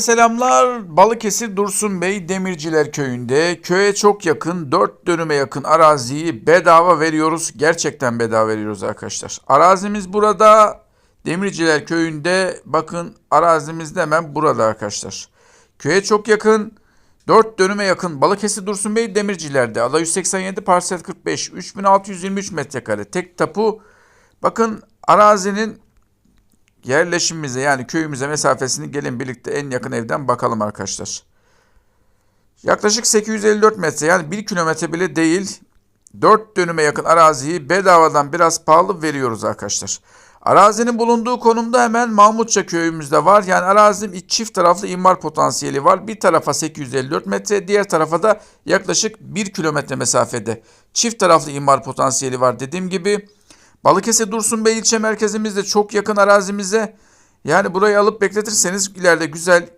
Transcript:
Selamlar. Balıkesir Dursun Bey Demirciler Köyü'nde köye çok yakın 4 dönüme yakın araziyi bedava veriyoruz. Gerçekten bedava veriyoruz arkadaşlar. Arazimiz burada Demirciler Köyü'nde bakın arazimiz de hemen burada arkadaşlar. Köye çok yakın 4 dönüme yakın Balıkesir Dursun Bey Demirciler'de. Ada 187 parsel 45 3623 metrekare tek tapu. Bakın arazinin yerleşimimize yani köyümüze mesafesini gelin birlikte en yakın evden bakalım arkadaşlar. Yaklaşık 854 metre yani 1 kilometre bile değil 4 dönüme yakın araziyi bedavadan biraz pahalı veriyoruz arkadaşlar. Arazinin bulunduğu konumda hemen Mahmutça köyümüzde var. Yani arazinin çift taraflı imar potansiyeli var. Bir tarafa 854 metre, diğer tarafa da yaklaşık 1 kilometre mesafede. Çift taraflı imar potansiyeli var dediğim gibi. Balıkesir Dursun Bey ilçe merkezimizde çok yakın arazimize. Yani burayı alıp bekletirseniz ileride güzel